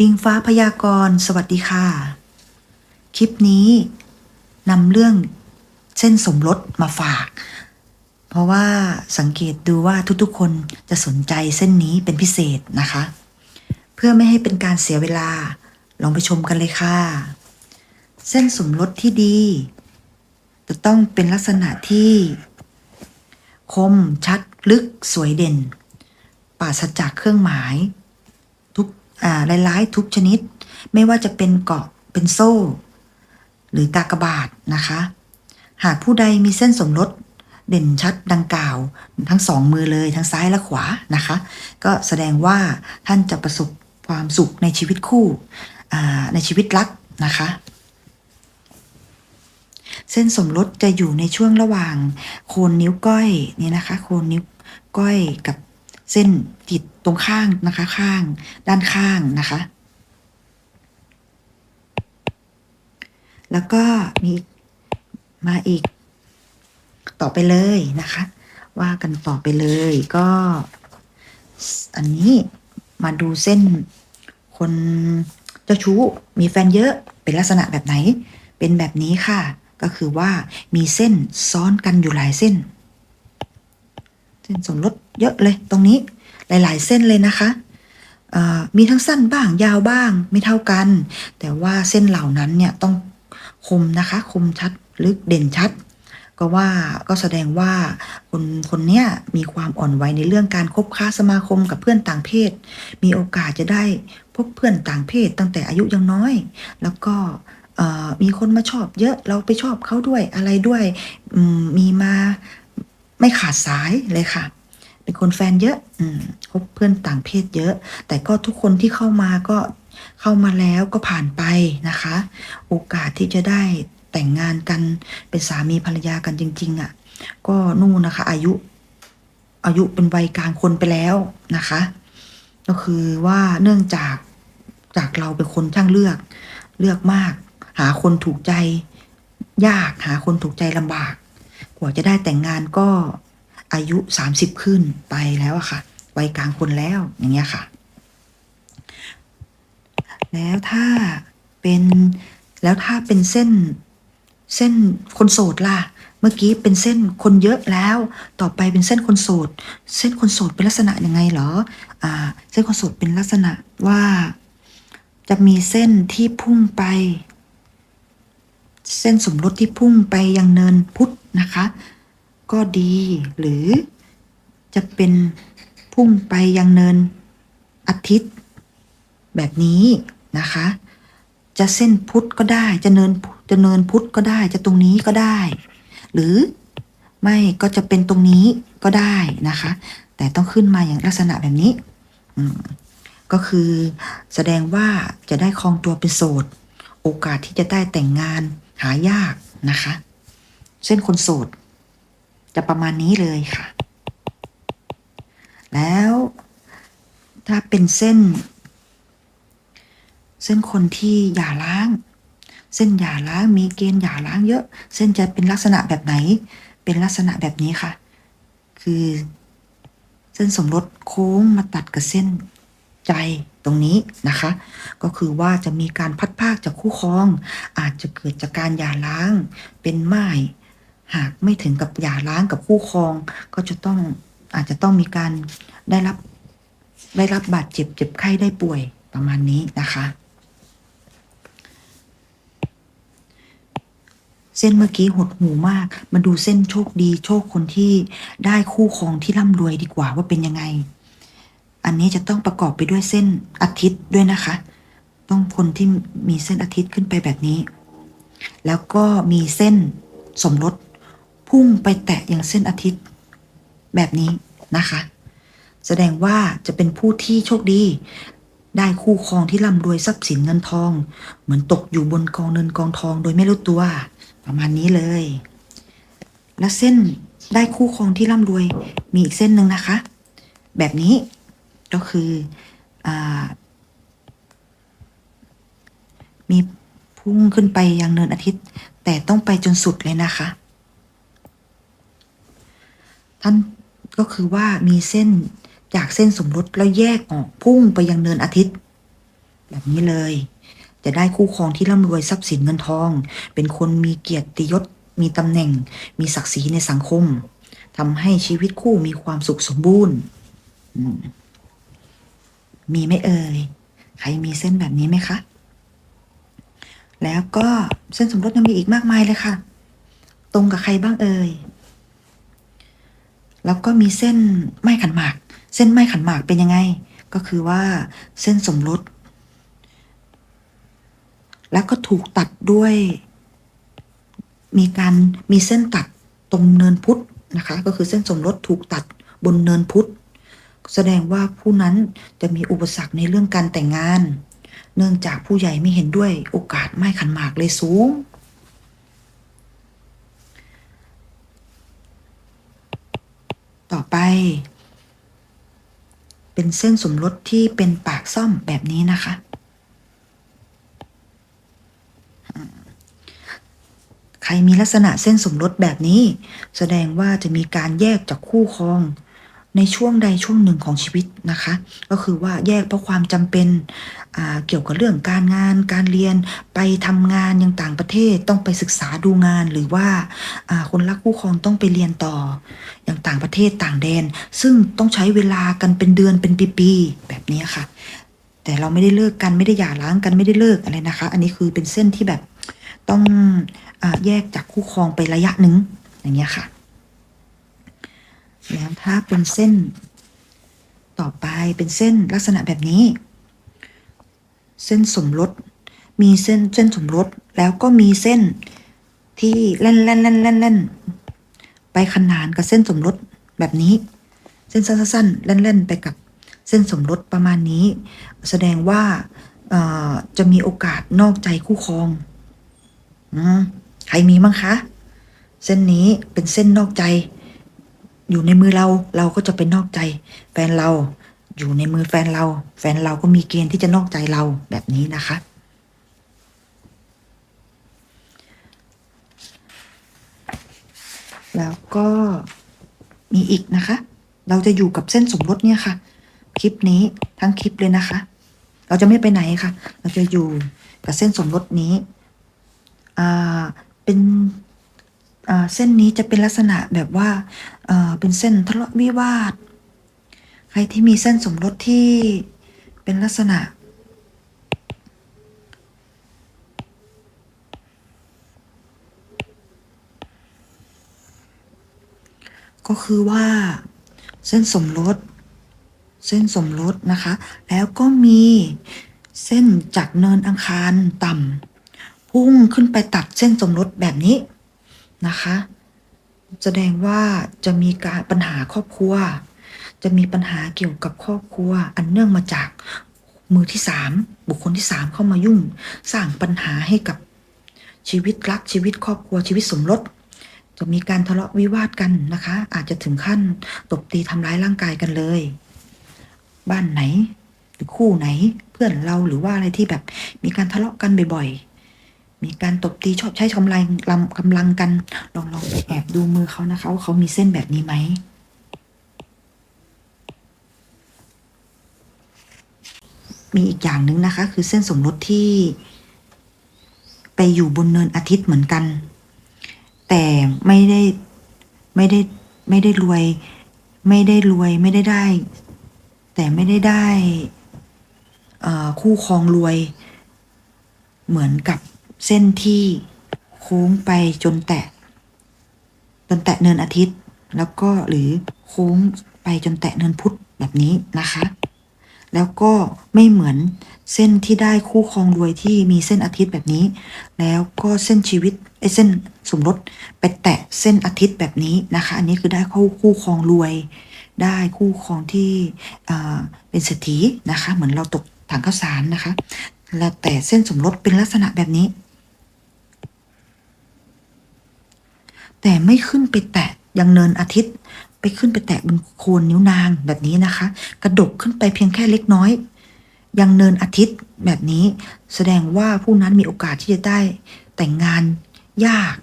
อิงฟ้าพยากรณ์สวัสดีค่ะ คลิปนี้นำเรื่องเส้นสมรสมาฝาก เพราะว่าสังเกตดูว่าทุกๆคนจะสนใจเส้นนี้เป็นพิเศษนะคะ เพื่อไม่ให้เป็นการเสียเวลา ลองไปชมกันเลยค่ะ เส้นสมรสที่ดี จะต้องเป็นลักษณะที่ คมชัดลึกสวยเด่น ปราศจากเครื่องหมาย ทุกอ่าหลายๆทุกชนิด ไม่ว่าจะเป็นเกาะเป็นโซ่ หรือกากบาทนะคะ หากผู้ใดมีเส้นสมรสเด่นชัดดังกล่าว ทั้งสองมือเลยทั้งซ้ายและขวานะคะ ก็แสดงว่าท่านจะประสบความสุขในชีวิตคู่ในชีวิตรักนะคะ เส้นสมรสจะอยู่ในช่วงระหว่างโคนนิ้วก้อยนี่นะคะ โคนนิ้วก้อยกับ เส้นติดตรงข้างนะคะ ข้าง ด้านข้างนะคะ แล้วก็มีมาอีก ต่อไปเลยนะคะ ว่ากันต่อไปเลยก็ อันนี้มาดูเส้นคนเจ้าชู้มีแฟนเยอะเป็นลักษณะแบบไหน เป็นแบบนี้ค่ะ ก็คือว่ามีเส้นซ้อนกันอยู่หลายเส้น เส้นสมรสเยอะเลยตรงนี้หลาย ๆ เส้นเลยนะคะมีทั้งสั้นบ้างยาวบ้างไม่เท่ากัน แต่ว่าเส้นเหล่านั้นเนี่ยต้องคมนะคะคมชัดลึกเด่นชัด ก็ว่าก็แสดงว่าคนคนเนี้ยมีความอ่อนไหวในเรื่องการคบค้าสมาคมกับเพื่อนต่างเพศ มีโอกาสจะได้พบเพื่อนต่างเพศตั้งแต่อายุยังน้อย แล้วก็มีคนมาชอบเยอะเราไปชอบเขาด้วยอะไรด้วยมีมา ไม่ขาดสายเลยค่ะ เป็นคนแฟนเยอะ อืมคบเพื่อนต่างเพศเยอะ แต่ก็ทุกคนที่เข้ามาก็เข้ามาแล้วก็ผ่านไปนะคะ โอกาสที่จะได้แต่งงานกันเป็นสามีภรรยากันจริง ๆอะ ก็นู่นนะคะ อายุ อายุเป็นวัยกลางคนไปแล้วนะคะ ก็คือว่าเนื่องจากจากเราเป็นคนช่างเลือกเลือกมาก หาคนถูกใจยากหาคนถูกใจลำบาก ว่าจะได้แต่งงานก็อายุ 30 ขึ้นไปแล้วอะค่ะวัยกลางคนแล้วอย่างเงี้ยค่ะ แล้วถ้าเป็นแล้วถ้าเป็นเส้นเส้นคนโสดล่ะ เมื่อกี้เป็นเส้นคนเยอะแล้ว ต่อไปเป็นเส้นคนโสด เส้นคนโสดเป็นลักษณะยังไงเหรออ่าเส้นคนโสดเป็นลักษณะว่าจะมีเส้นที่พุ่งไป เส้นสมรสที่พุ่งไปยังเนินพุทธนะคะ ก็ดีหรือจะเป็นพุ่งไปยังเนินอาทิตย์ แบบนี้นะคะ จะเส้นพุทธก็ได้จะเนินจะเนินพุทธก็ได้จะตรงนี้ก็ได้ หรือไม่ก็จะเป็นตรงนี้ก็ได้นะคะ แต่ต้องขึ้นมาอย่างลักษณะแบบนี้ก็คือแสดงว่าจะได้ครองตัวเป็นโสด โอกาสที่จะได้แต่งงาน หายากนะคะเส้นคนโสด จะประมาณนี้เลยค่ะ แล้วถ้าเป็นเส้น เส้นคนที่หย่าร้าง เส้นหย่าร้างมีเกณฑ์หย่าร้างเยอะ เส้นจะเป็นลักษณะแบบไหน เป็นลักษณะแบบนี้ค่ะ คือ เส้นสมรสโค้งมาตัดกับเส้นใจ ตรงนี้นะคะ ก็คือว่าจะมีการพัดพากจากคู่ครอง อาจจะเกิดจากการหย่าร้าง เป็นไม้หากไม่ถึงกับหย่าร้างกับคู่ครอง ก็จะต้องอาจจะต้องมีการได้รับได้รับบาดเจ็บเจ็บไข้ได้ป่วยประมาณนี้นะคะ เส้นเมื่อกี้หดหูมาก มาดูเส้นโชคดีโชคคนที่ได้คู่ครองที่ร่ำรวยดีกว่าว่าเป็นยังไง อันนี้จะต้องประกอบไปด้วยเส้นอาทิตย์ด้วยนะคะ ต้องคนที่มีเส้นอาทิตย์ขึ้นไปแบบนี้ แล้วก็มีเส้นสมรสพุ่งไปแตะอย่างเส้นอาทิตย์แบบนี้นะคะ แสดงว่าจะเป็นผู้ที่โชคดี ได้คู่ครองที่ร่ำรวยทรัพย์สินเงินทอง เหมือนตกอยู่บนกองเงินกองทองโดยไม่รู้ตัว ประมาณนี้เลย และเส้นได้คู่ครองที่ร่ำรวยมีอีกเส้นหนึ่งนะคะ แบบนี้ ก็คืออมีพุ่งขึ้นไปยังเนินอาทิตย์ แต่ต้องไปจนสุดเลยนะคะ ท่านก็คือว่ามีเส้นจากเส้นสมรสแล้วแยกออกพุ่งไปยังเนินอาทิตย์ แบบนี้เลย จะได้คู่ครองที่ร่ำรวยทรัพย์สินเงินทอง เป็นคนมีเกียรติยศ มีตำแหน่ง มีศักดิ์ศรีในสังคมทำให้ชีวิตคู่มีความสุขสมบูรณ์ มีไหมเอ่ย ใครมีเส้นแบบนี้ไหมคะ แล้วก็เส้นสมรสยังมีอีกมากมายเลยค่ะ ตรงกับใครบ้างเอ่ย แล้วก็มีเส้นไม้ขันหมาก เส้นไม้ขันหมากเป็นยังไง ก็คือว่าเส้นสมรส แล้วก็ถูกตัดด้วย มีการมีเส้นตัดตรงเนินพุทธนะคะ ก็คือเส้นสมรสถูกตัดบนเนินพุทธ แสดงว่าผู้นั้นจะมีอุปสรรคในเรื่องการแต่งงาน เนื่องจากผู้ใหญ่ไม่เห็นด้วยโอกาสไม่ขันหมากเลยสูง ต่อไป เป็นเส้นสมรสที่เป็นปากซ่อมแบบนี้นะคะ ใครมีลักษณะเส้นสมรสแบบนี้ แสดงว่าจะมีการแยกจากคู่ครอง ในช่วงใดช่วงหนึ่งของชีวิตนะคะ ก็คือว่าแยกเพราะความจำเป็นเกี่ยวกับเรื่องการงานการเรียนไปทำงานยังต่างประเทศต้องไปศึกษาดูงานหรือว่าคนรักคู่ครองต้องไปเรียนต่ออย่างต่างประเทศต่างแดน ซึ่งต้องใช้เวลากันเป็นเดือนเป็นปีๆแบบนี้ค่ะ แต่เราไม่ได้เลิกกันไม่ได้หย่าร้างกันไม่ได้เลิกอะไรนะคะ อันนี้คือเป็นเส้นที่แบบต้องอแยกจากคู่ครองไประยะหนึ่งอย่างเงี้ยค่ะ แล้วถ้าเป็นเส้น ต่อไปเป็นเส้นลักษณะแบบนี้ เส้นสมรสมีเส้นเส้นสมรสแล้วก็มีเส้นที่เล่นเล่นเล่นเล่นเล่นไปขนานกับเส้นสมรสแบบนี้ เส้นสั้นๆเล่นเล่นไปกับเส้นสมรสประมาณนี้ แสดงว่าจะมีโอกาสนอกใจคู่ครองใครมีมั้งคะ เส้นนี้เป็นเส้นนอกใจ อยู่ในมือเราเราก็จะเป็นนอกใจ แฟนเราอยู่ในมือแฟนเรา แฟนเราก็มีเกณฑ์ที่จะนอกใจเราแบบนี้นะคะ แล้วก็มีอีกนะคะ เราจะอยู่กับเส้นสมรสเนี่ยค่ะ คลิปนี้ทั้งคลิปเลยนะคะ เราจะไม่ไปไหนค่ะ เราจะอยู่กับเส้นสมรสนี้ อ่า เป็น เส้นนี้จะเป็นลักษณะแบบว่าเป็นเส้นทะเลาะวิวาท ใครที่มีเส้นสมรสที่เป็นลักษณะ ก็คือว่าเส้นสมรส เส้นสมรสนะคะ แล้วก็มีเส้นจากเนินอังคารต่ำพุ่งขึ้นไปตัดเส้นสมรสแบบนี้ นะคะ แสดงว่าจะมีการปัญหาครอบครัว จะมีปัญหาเกี่ยวกับครอบครัว อันเนื่องมาจากมือที่สามบุคคลที่สามเข้ามายุ่ง สร้างปัญหาให้กับชีวิตรักชีวิตครอบครัวชีวิตสมรสจะมีการทะเลาะวิวาทกันนะคะ อาจจะถึงขั้นตบตีทำร้ายร่างกายกันเลย บ้านไหน หรือคู่ไหนเพื่อนเราหรือว่าอะไรที่แบบมีการทะเลาะกันบ่อยๆ มีการตบตีชอบใช้กำลังลำกำลังกัน ลองลองแอบดูมือเขานะคะว่าเขามีเส้นแบบนี้ไหมมีอีกอย่างหนึ่งนะคะ คือเส้นสมรสที่ไปอยู่บนเนินอาทิตย์เหมือนกัน แต่ไม่ได้ไม่ได้ไม่ได้รวย ไม่ได้รวยไม่ได้ได้ แต่ไม่ได้ได้คู่ครองรวยเหมือนกับ เส้นที่โค้งไปจนแตะ จนแตะเนินอาทิตย์ แล้วก็หรือโค้งไปจนแตะเนินพุธแบบนี้นะคะ แล้วก็ไม่เหมือนเส้นที่ได้คู่ครองรวยที่มีเส้นอาทิตย์แบบนี้ แล้วก็เส้นชีวิตไอ้เส้นสมรสไปแตะเส้นอาทิตย์แบบนี้นะคะ อันนี้คือได้คู่คู่ครองรวย ได้คู่ครองที่เป็นเศรษฐีนะคะ เหมือนเราตกถังข้าวสารนะคะ แล้วแต่เส้นสมรสเป็นลักษณะแบบนี้ แต่ไม่ขึ้นไปแตะยังเนินอาทิตย์ ไปขึ้นไปแตะบนโคนนิ้วนางแบบนี้นะคะ กระดกขึ้นไปเพียงแค่เล็กน้อย ยังเนินอาทิตย์แบบนี้ แสดงว่าผู้นั้นมีโอกาสที่จะได้แต่งงานยาก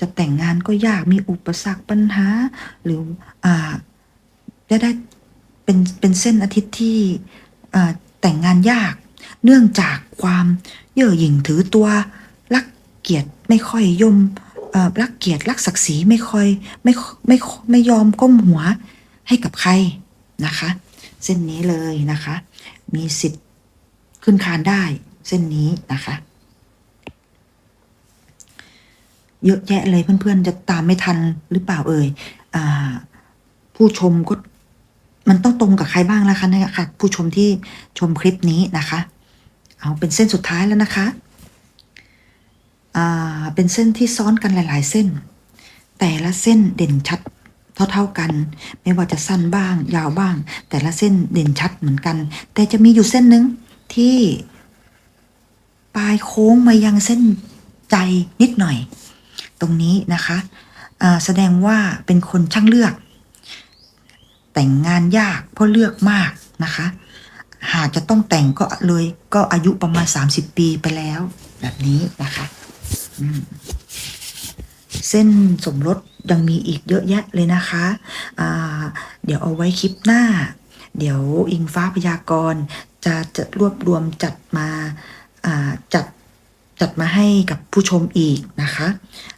จะแต่งงานก็ยากมีอุปสรรคปัญหา หรืออ่าจะได้เป็นเป็นเส้นอาทิตย์ที่แต่งงานยาก เนื่องจากความเย่อหยิ่งถือตัวรักเกียรติไม่ค่อยยมเอ่อ รักเกียรติรักศักดิ์ศรีไม่ค่อยไม่ไม่ไม่ยอมก้มหัวให้กับใครนะคะ เส้นนี้เลยนะคะ มีสิทธิ์ขึ้นคานได้เส้นนี้นะคะ เยอะแยะเลยเพื่อนๆ จะตามไม่ทันหรือเปล่าเอ่ยอผู้ชมก็มันต้องตรงกับใครบ้างแล้วคะนี่ยค่ะผู้ชมที่ชมคลิปนี้นะคะ เอาเป็นเส้นสุดท้ายแล้วนะคะ เป็นเส้นที่ซ้อนกันหลาย ๆ เส้น แต่ละเส้นเด่นชัดเท่าๆกัน ไม่ว่าจะสั้นบ้าง ยาวบ้าง แต่ละเส้นเด่นชัดเหมือนกัน แต่จะมีอยู่เส้นหนึ่งที่ปลายโค้งมายังเส้นใจนิดหน่อย ตรงนี้นะคะแสดงว่าเป็นคนช่างเลือก แต่งงานยากเพราะเลือกมากนะคะ หากจะต้องแต่งก็เลยก็อายุประมาณ 30 ปีไปแล้ว แบบนี้นะคะ เส้นสมรสยังมีอีกเยอะแยะเลยนะคะเดี๋ยวเอาไว้คลิปหน้า เดี๋ยวอิงฟ้าพยากรณ์จะจะรวบรวมจัดมาาจัดจัดมาให้กับผู้ชมอีกนะคะ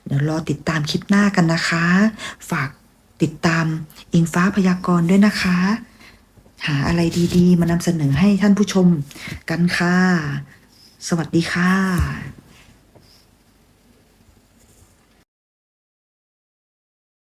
เดี๋ยวรอติดตามคลิปหน้ากันนะคะ ฝากติดตามอิงฟ้าพยากรณ์ด้วยนะคะ หาอะไรดีๆ มานำเสนอให้ท่านผู้ชมกันค่ะ สวัสดีค่ะ